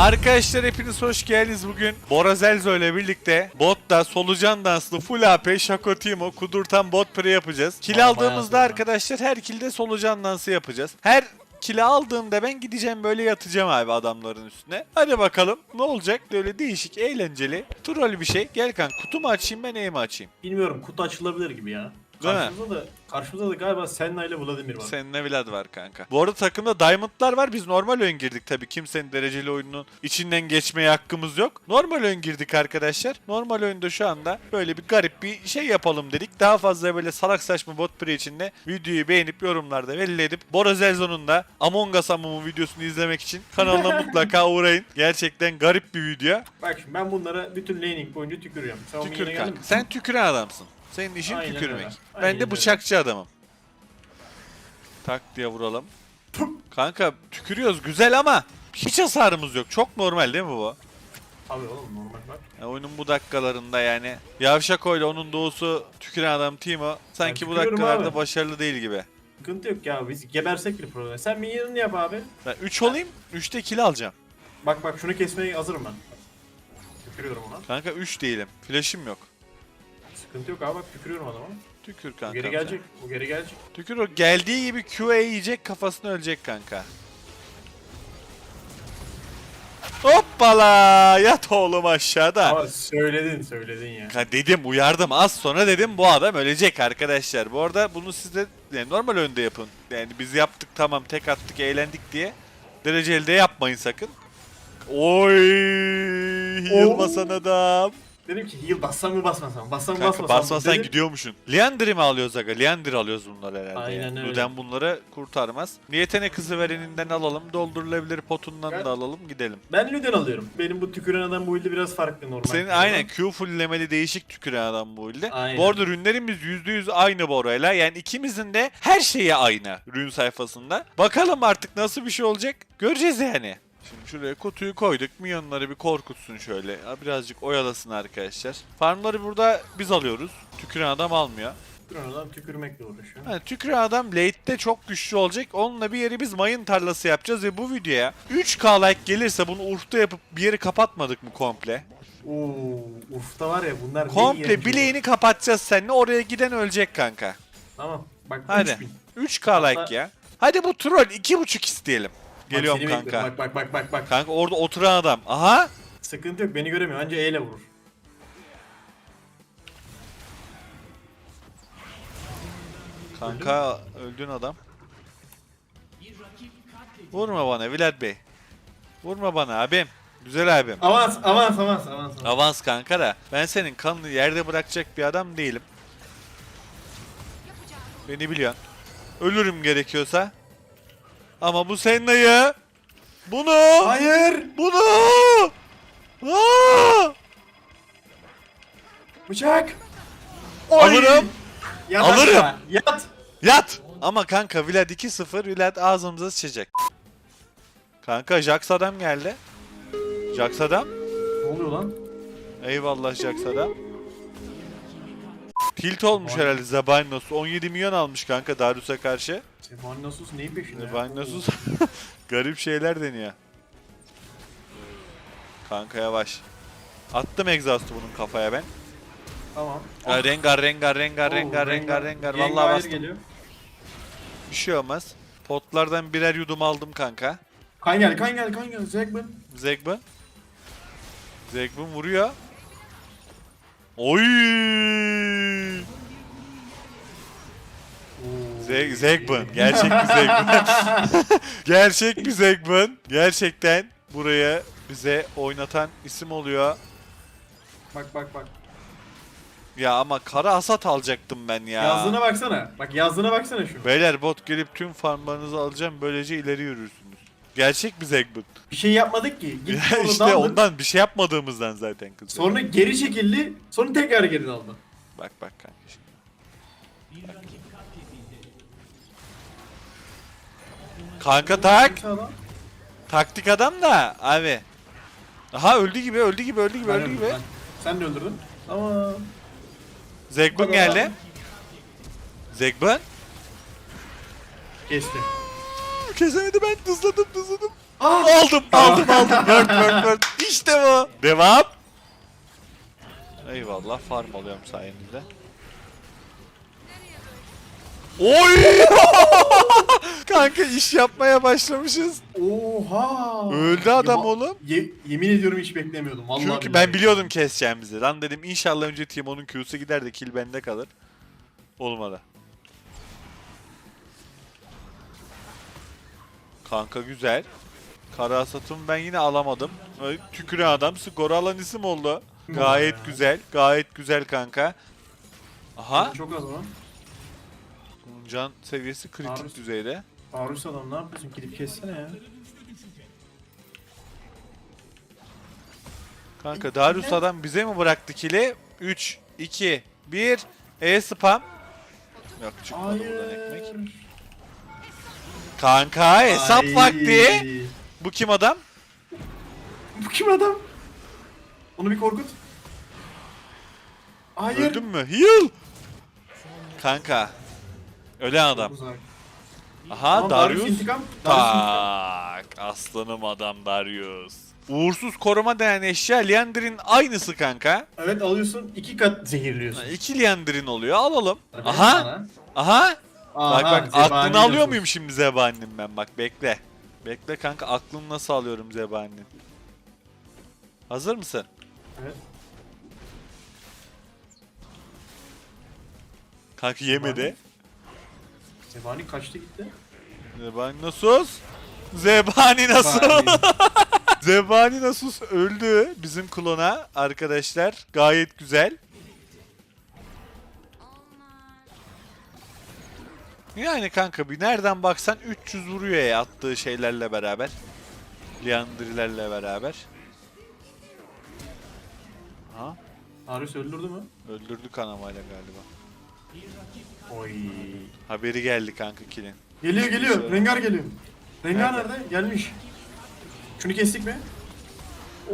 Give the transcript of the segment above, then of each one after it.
Arkadaşlar hepiniz hoş geldiniz bugün. Bora Zelzo ile birlikte botta solucan danslı full AP Shaco Timo kudurtan bot pre yapacağız. Kill Aa, aldığımızda bayağı arkadaşlar her kilde solucan dansı yapacağız. Her kili aldığımda ben gideceğim böyle yatacağım abi adamların üstüne. Hadi bakalım ne olacak böyle değişik eğlenceli troll bir şey. Gel kan kutu mu açayım ben eğimi açayım. Bilmiyorum kutu açılabilir gibi ya. Değil mi? Karşımızda da karşımızda da galiba Senna ile Vladimir var. Seninle Vlad var kanka. Bu arada takımda Diamond'lar var. Biz normal ön girdik tabii. Kimsenin dereceli oyununun içinden geçmeye hakkımız yok. Normal ön girdik arkadaşlar. Normal oyunda şu anda böyle bir garip bir şey yapalım dedik. Daha fazla böyle salak saçma bot pre içinde videoyu beğenip yorumlarda belli edip Bora Zelzo'nun da Among Us Among videosunu izlemek için kanalına mutlaka uğrayın. Gerçekten garip bir video. Bak şimdi ben bunlara bütün laning boyunca tükürüyorum. Sen o Tükür minyona geldin kanka. mi? Sen tüküren adamsın. Senin işin Aynen tükürmek. öyle. Ben Aynen de öyle. bıçakçı adamım. Tak diye vuralım. Kanka tükürüyoruz güzel ama hiç hasarımız yok. Çok normal değil mi bu? Abi oğlum normal bak. Ya oyunun bu dakikalarında yani. Yavşako ile onun doğusu tüküren adam Timo sanki bu dakikalarda abi. başarılı değil gibi. Sıkıntı yok ya biz gebersek bile problem. Sen minyonunu yap abi. Ben 3 olayım 3'te kill alacağım. Bak bak şunu kesmeye hazırım ben. Tükürüyorum ona. Kanka 3 değilim. Flash'im yok. Sıkıntı yok abi bak tükürüyorum adama. Tükür Bu kanka. geri gelecek. Bu geri gelecek. Tükür o geldiği gibi QA yiyecek kafasını ölecek kanka. Hoppala yat oğlum aşağıda. Ama söyledin söyledin ya. Ha dedim uyardım az sonra dedim bu adam ölecek arkadaşlar. Bu arada bunu siz de yani normal önde yapın. Yani biz yaptık tamam tek attık eğlendik diye. Dereceli de yapmayın sakın. Oy yılmasan adam. Dedim ki heal bassam mı basmasam mı? Bassam mı Kanka basmasam mı? basmasan Dedim. gidiyormuşsun. Leandri mi alıyoruz aga? Leandri alıyoruz bunları herhalde. Aynen yani. öyle. Luden bunları kurtarmaz. Niyetene kızı vereninden alalım. Doldurulabilir potundan Ben- da alalım gidelim. Ben Luden alıyorum. Benim bu tüküren adam bu ilde biraz farklı normal. Senin aynen Q fulllemeli değişik tüküren adam bu ilde. Aynen. Bu arada rünlerimiz %100 aynı Bora'yla. Yani ikimizin de her şeyi aynı rün sayfasında. Bakalım artık nasıl bir şey olacak. Göreceğiz yani. Şimdi şuraya kutuyu koyduk. Minyonları bir korkutsun şöyle. Ha, Birazcık oyalasın arkadaşlar. Farmları burada biz alıyoruz. Tüküren adam almıyor. Tüküren adam tükürmekle uğraşıyor. Yani tüküren adam late'de çok güçlü olacak. Onunla bir yeri biz mayın tarlası yapacağız ve bu videoya 3k like gelirse bunu urfta yapıp bir yeri kapatmadık mı komple? Oo, ufta var ya bunlar Komple bileğini kapatacağız seninle. Oraya giden ölecek kanka. olur. Tamam. Bak Hadi. 3000. 3k like Hatta- ya. Hadi bu troll 2.5 isteyelim. Geliyorum seni bekliyorum. kanka. Bak bak bak bak bak. Kanka orada oturan adam. Aha. Sıkıntı yok beni göremiyor anca E ile vurur. Kanka öldün adam. Vurma bana Vlad Bey. Vurma bana abim. Güzel abim. Avans avans avans avans. avans. Avans kanka da ben senin kanını yerde bırakacak bir adam değilim. Beni biliyorsun. Ölürüm gerekiyorsa. Ama bu senin ayı. Bunu. Hayır. Bunu. Aa! Bıçak. Alırım. Yat Alırım. aşağı, Yat. Yat. Ama kanka Vlad 2-0. Vlad ağzımıza sıçacak. Kanka Jax adam geldi. Jax adam. Ne oluyor lan? Eyvallah Jax adam. Tilt olmuş Vay. herhalde Zabainos. 17 milyon almış kanka Darius'a karşı. Nasus neyin peşinde? ya? Zabainos'uz garip şeyler deniyor. Kanka yavaş. Attım egzastı bunun kafaya ben. Tamam. Ha, rengar rengar rengar Oo, rengar rengar rengar. Vallahi bastım. geliyor. Bir şey olmaz. Potlardan birer yudum aldım kanka. Kan gel kan gel kan gel. Zekman. Zegbun. Zegbun vuruyor. Oy! Zeg Zegbun. Gerçek bir Zegbun. Gerçek bir Zegbun. Gerçekten buraya bize oynatan isim oluyor. Bak bak bak. Ya ama kara hasat alacaktım ben ya. Yazdığına baksana. Bak yazdığına baksana şu. Beyler bot gelip tüm farmlarınızı alacağım böylece ileri yürürsünüz. Gerçek bir Zegbun. Bir şey yapmadık ki. Gittik Ya işte ondan bir şey yapmadığımızdan zaten kız. Sonra geri çekildi. Sonra tekrar geri daldı. Bak bak kanka Kanka tak. Taktik adam da abi. Aha öldü gibi öldü gibi öldü gibi Ben öldü gibi. ben. Sen de öldürdün. Ama Zegbun geldi. Zegbun. kestim. Kesemedi ben hızladım hızladım. Aldım aldım aldım. Word word word. İşte bu. Devam. Eyvallah farm alıyorum sayenizde. Oy! Kanka iş yapmaya başlamışız. Oha. Öldü adam Ya- oğlum. Ye- yemin ediyorum hiç beklemiyordum. Vallahi Çünkü billahi. ben biliyordum keseceğimizi. Lan dedim inşallah önce Timon'un Q'su gider de kill bende kalır. Olmadı. Kanka güzel. Kara satımı ben yine alamadım. Öyle Tüküren adam skoru alan isim oldu. Gayet güzel. Gayet güzel kanka. Aha. Çok az lan. Can seviyesi kritik Arus. düzeyde. Arus adam ne yapıyorsun? Gidip kessene ya. Kanka Darius adam bize mi bıraktı kili? 3, 2, 1. E spam. Yok çıkmadı buradan ekmek. Kanka hesap Ay. vakti. Bu kim adam? Bu kim adam? Onu bir korkut. Hayır. Öldün mü? Heal. Kanka. Ölen adam. uzak. Aha Tamam, Darius. intikam. Darius intikam. Tak. Aslanım adam Darius. Uğursuz koruma denen eşya Liander'in aynısı kanka. Evet alıyorsun iki kat zehirliyorsun. İki Liander'in oluyor. Alalım. Aha. sana. Aha. Aha, bak bak zebani aklını alıyor diyorsun. muyum şimdi Zebani'nin ben bak bekle. Bekle kanka aklını nasıl alıyorum Zebani'nin. Hazır mısın? Evet. Kanka yemedi. Zebani kaçtı gitti. Zebani Nasus. Zebani Nasus. Zebani Nasus öldü bizim klona arkadaşlar. Gayet güzel. Yani kanka bir nereden baksan 300 vuruyor ya attığı şeylerle beraber. Liandrilerle beraber. Ha? Darius öldürdü mü? Öldürdü kanamayla galiba. Oy. Haberi geldi kanka kilin. Geliyor geliyor. Rengar geliyor. Rengar Nerede? nerede? Gelmiş. Şunu kestik mi?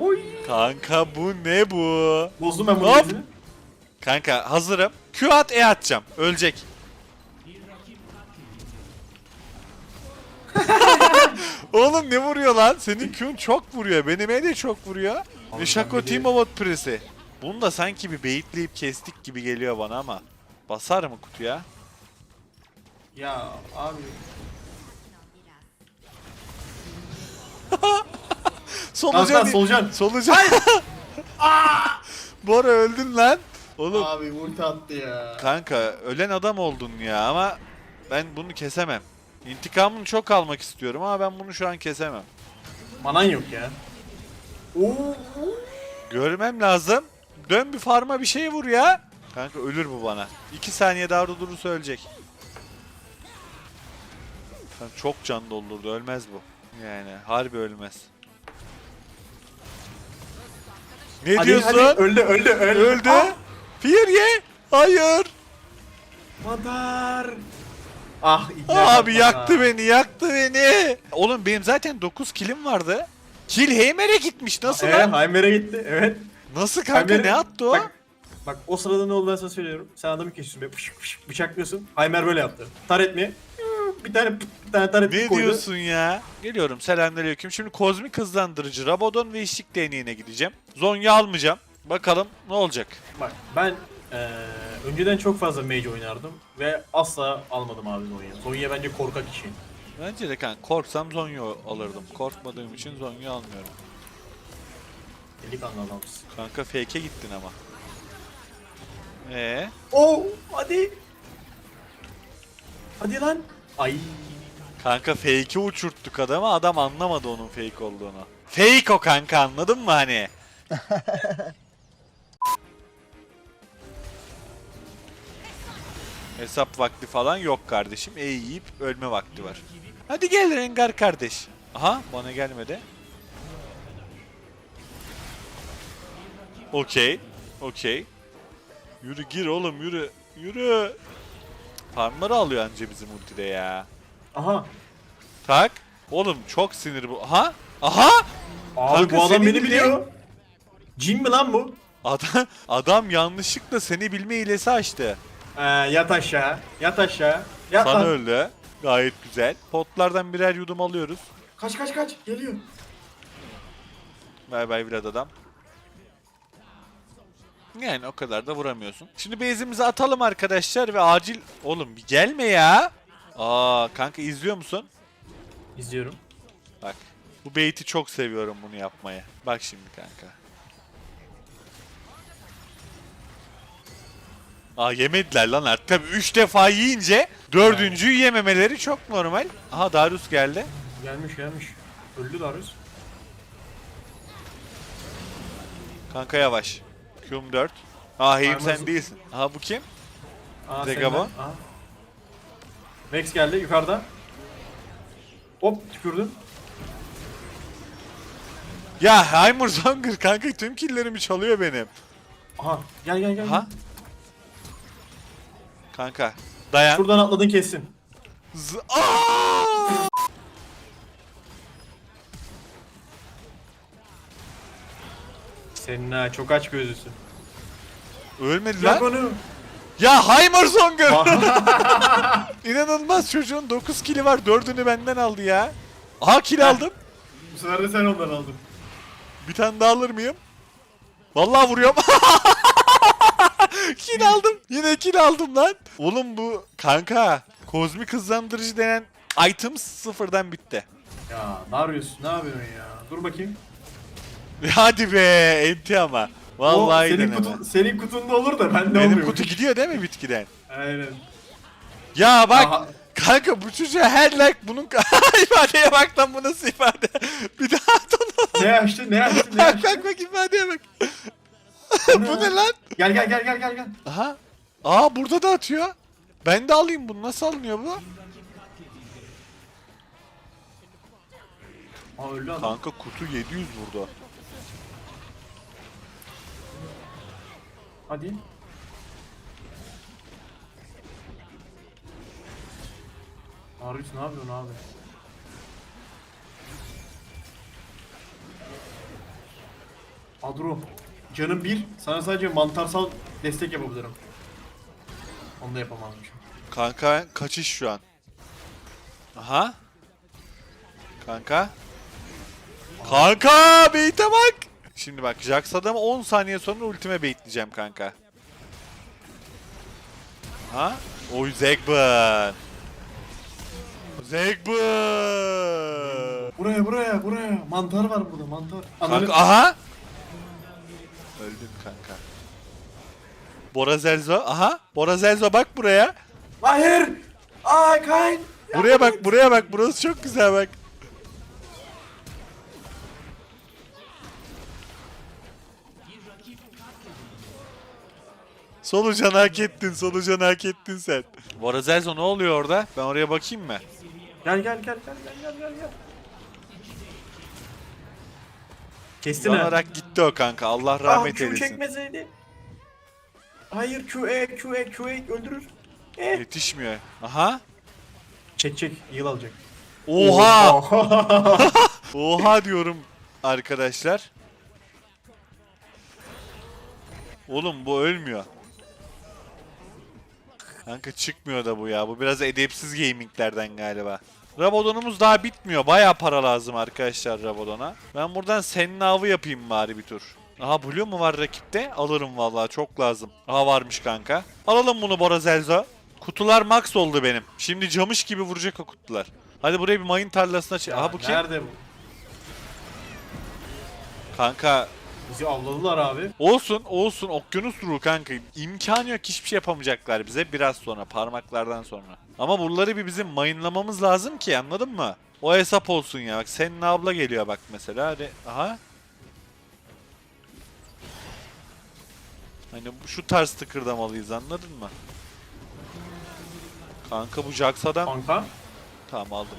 Oy. Kanka bu ne bu? Bozdum ben bunu Hop. gezini. Kanka hazırım. Q at E atacağım. Ölecek. Oğlum ne vuruyor lan? Senin Q'un çok vuruyor. Benim E de çok vuruyor. de- Timobot Presi. Bunu da sanki bir beyitleyip kestik gibi geliyor bana ama. Basar mı kutuya? Ya abi. Solucan. Aslan solucan. Solucan. Bora öldün lan. Oğlum Abi ulti attı ya. Kanka ölen adam oldun ya ama ben bunu kesemem. İntikamını çok almak istiyorum ama ben bunu şu an kesemem. Manan yok ya. Oo. Görmem lazım. Dön bir farma bir şey vur ya. Kanka ölür bu bana. 2 saniye daha durursa ölecek. Kanka çok can doldurdu ölmez bu. Yani harbi ölmez. Ne Hadi, diyorsun? hadi. Öldü öldü öldü. Öldü. Ah! Firye. Hayır. Madar. Ah Abi yapma yaktı ya. beni, yaktı beni. Oğlum benim zaten 9 kilim vardı. Kill Heimer'e gitmiş. Nasıl Evet, lan? Heimer'e gitti. Evet. Nasıl kanka Heimer'e- ne attı o? Bak, bak o sırada ne oldu ben sana söylüyorum. Sen adamı kesiyorsun böyle pış pış bıçaklıyorsun. Heimer böyle yaptı. Tar etmeye. Bir tane bir tane tar etmeyi Ne koydu. diyorsun ya? Geliyorum selamünaleyküm. Şimdi kozmik hızlandırıcı Rabadon ve işlik deneyine gideceğim. Zonya almayacağım. Bakalım ne olacak. Bak ben eee, önceden çok fazla mage oynardım ve asla almadım abi Zonya. Zonya bence korkak işi. Bence de kanka korksam Zonya alırdım. Korkmadığım için Zonya almıyorum. Delikanlı adamsın. Kanka fake'e gittin ama. Ee, Oo hadi. Hadi lan. Ay. kanka fake'e uçurttuk adamı. Adam anlamadı onun fake olduğunu. Fake o kanka anladın mı hani? Hesap vakti falan yok kardeşim. E yiyip ölme vakti var. Hadi gel Rengar kardeş. Aha bana gelmedi. Okey. Okey. Yürü gir oğlum yürü. Yürü. Farmları alıyor anca bizim ultide ya. Aha. Tak. Oğlum çok sinir bu. Aha. Aha. Abi Kanka bu adam seni beni biliyor. Cin mi lan bu? Adam, adam yanlışlıkla seni bilme hilesi açtı. Ee, yat aşağı. Yat aşağı. Yat Sana lan. öldü. Gayet güzel. Potlardan birer yudum alıyoruz. Kaç kaç kaç. Geliyor. Bay bay Vlad adam. Yani o kadar da vuramıyorsun. Şimdi base'imizi atalım arkadaşlar ve acil... Oğlum bir gelme ya. Aa kanka izliyor musun? İzliyorum. Bak. Bu bait'i çok seviyorum bunu yapmaya. Bak şimdi kanka. Aa yemediler lan artık. Tabii 3 defa yiyince dördüncüyü yememeleri çok normal. Aha Darius geldi. Gelmiş gelmiş. Öldü Darius. Kanka yavaş. Q'm 4. Aa Heyim sen değilsin. Aha bu kim? Aa, Zegabo. senden. Max geldi yukarıda. Hop tükürdüm. Ya Heimer Zonger kanka tüm killlerimi çalıyor benim. Aha gel gel gel. Aha. Kanka dayan. Şuradan atladın kessin. Z- Aa! Senin ha çok aç gözlüsün. Ölmedi lan. onu. Ya Heimer Zonger. İnanılmaz çocuğun 9 kili var 4'ünü benden aldı ya. Aha kill aldım. Bu sefer de sen ondan aldın. Bir tane daha alır mıyım? Vallahi vuruyorum. kill aldım. Yine kill aldım lan. Oğlum bu kanka kozmik hızlandırıcı denen item sıfırdan bitti. Ya Darius ne yapıyorsun ya? Dur bakayım. Hadi be enti ama. Vallahi o senin, deneme. kutun, senin kutunda olur da bende Benim olmuyor. kutu gidiyor değil mi bitkiden? Aynen. Ya bak Aha. kanka bu çocuğa her like bunun ifadeye bak lan bu nasıl ifade. Bir daha at onu. Ne açtı ne açtı ne açtı? bak bak ifadeye bak. Bu ne lan? Gel gel gel gel gel gel. Aha. Aa burada da atıyor. Ben de alayım bunu. Nasıl alınıyor bu? Aa. Kanka kutu 700 vurdu. Hadi. Darius ne yapıyorsun abi? Adro. Canım bir. Sana sadece mantarsal destek yapabilirim. Onu da yapamazmışım. Kanka kaçış şu an. Aha. Kanka. Kanka bait'e bak. Şimdi bak Jax adamı 10 saniye sonra ultime baitleyeceğim kanka. Ha? Oy Zegban. Zegban. Buraya buraya buraya. Mantar var burada mantar. Kanka aha. Öldüm kanka. Bora Zelzo. Aha. Bora Zelzo bak buraya. Hayır. Ay kayn. Buraya bak buraya bak. Burası çok güzel bak. Solucanı hak ettin. Solucanı hak ettin sen. Bora Zelzo ne oluyor orada? Ben oraya bakayım mı? Gel gel gel gel gel gel gel gel. Kestin ha. Yanarak gitti o kanka. Allah Ah rahmet Q eylesin. çekmeseydi. Hayır Q E Q E Q E öldürür. E. Yetişmiyor. Aha. Çek çek yıl alacak. Oha! Oha diyorum arkadaşlar. Oğlum bu ölmüyor. Kanka çıkmıyor da bu ya. Bu biraz edepsiz gaminglerden galiba. Rabadon'umuz daha bitmiyor. Baya para lazım arkadaşlar Rabadon'a. Ben buradan senin avı yapayım bari bir tur. Aha Blue mu var rakipte? Alırım vallahi çok lazım. Aha varmış kanka. Alalım bunu Bora Zelzo. Kutular max oldu benim. Şimdi camış gibi vuracak o kutular. Hadi buraya bir mayın tarlasına çek. Aha bu kim? Nerede bu? Kanka Bizi avladılar abi. olsun olsun okyanus ruhu kanka. İmkanı yok hiçbir şey yapamayacaklar bize biraz sonra parmaklardan sonra. Ama buraları bir bizim mayınlamamız lazım ki anladın mı? O hesap olsun ya. Bak senin abla geliyor bak mesela. Hadi. Aha. Hani şu tarz tıkırdamalıyız anladın mı? Kanka bu Jax adam. Kanka. Tamam aldım.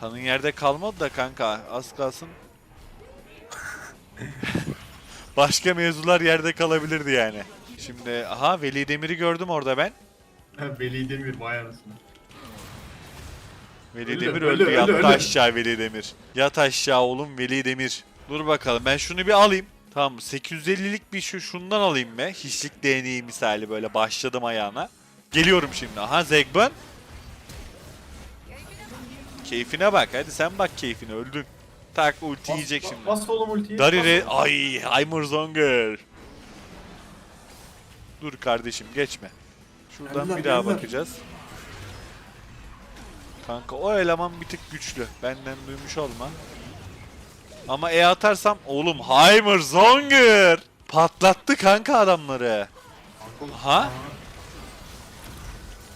Kanın yerde kalmadı da kanka az kalsın. Başka mevzular yerde kalabilirdi yani. Şimdi aha Veli Demir'i gördüm orada ben. Veli Demir vay. Veli Öyle, Demir öldü. öyle, Yattı öyle. aşağı Veli Demir. Yat aşağı oğlum Veli Demir. Dur bakalım ben şunu bir alayım. Tamam 850'lik bir şu şundan alayım be. Hiçlik değneği misali böyle başladım ayağına. Geliyorum şimdi. Aha Zegban. Keyfine bak hadi sen bak keyfine öldün. Tak ulti Bas- yiyecek bas- şimdi. Bas oğlum ultiyi. Dari Bas re... oğlum. Ay Heimerzonger. Dur kardeşim geçme. Şuradan bir daha bakacağız. Kanka o eleman bir tık güçlü. Benden duymuş olma. Ama E atarsam oğlum Heimerzonger. Patlattı kanka adamları. Ha?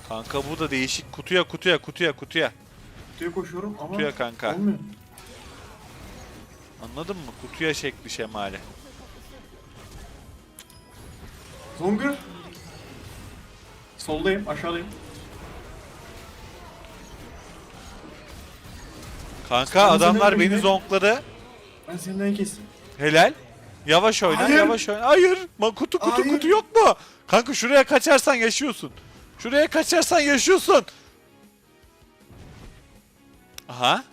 Kanka bu da değişik. Kutuya kutuya kutuya kutuya. Kutuya koşuyorum ama Kutuya kanka. olmuyor. Anladın mı? Kutuya şekli şemali. Zongür. Soldayım, aşağıdayım. Kanka Sen adamlar senin beni zonkladı. Ben senden kestim. Helal. Yavaş oyna, Hayır. yavaş oyna. Hayır. Ma kutu kutu Hayır. kutu yok mu? Kanka şuraya kaçarsan yaşıyorsun. Şuraya kaçarsan yaşıyorsun. Aha.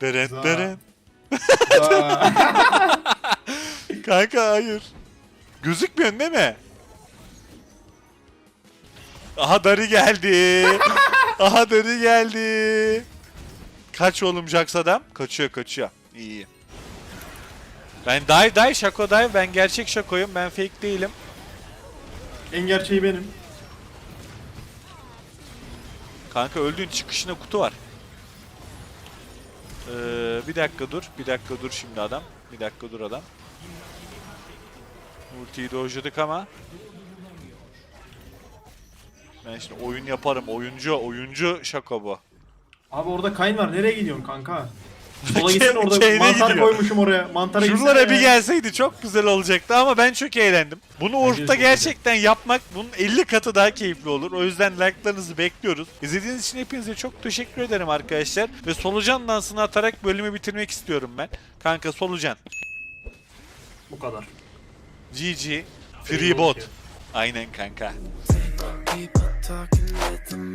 Deren Za. deren. Kanka hayır. Gözükmüyorsun değil mi? Aha Dari geldi. Aha Dari geldi. Kaç oğlum Jax adam? Kaçıyor kaçıyor. İyi iyi. Ben dive dive şako dive ben gerçek şakoyum ben fake değilim. en gerçeği benim. Kanka öldüğün çıkışına kutu var. Ee, bir dakika dur bir dakika dur şimdi adam. Bir dakika dur adam. Ultiyi dojladık ama. Ben şimdi oyun yaparım. Oyuncu, oyuncu şaka bu. Abi orada Kayn var. Nereye gidiyorsun kanka? Sola gitsin orada mantar gidiyor. koymuşum oraya. Mantara Şuralara bir gelseydi çok güzel olacaktı ama ben çok eğlendim. Bunu Urf'ta gerçekten yapmak bunun 50 katı daha keyifli olur. O yüzden like'larınızı bekliyoruz. İzlediğiniz için hepinize çok teşekkür ederim arkadaşlar. Ve solucan dansını atarak bölümü bitirmek istiyorum ben. Kanka solucan. Bu kadar. GG. Free bot. Aynen kanka. People talking, let them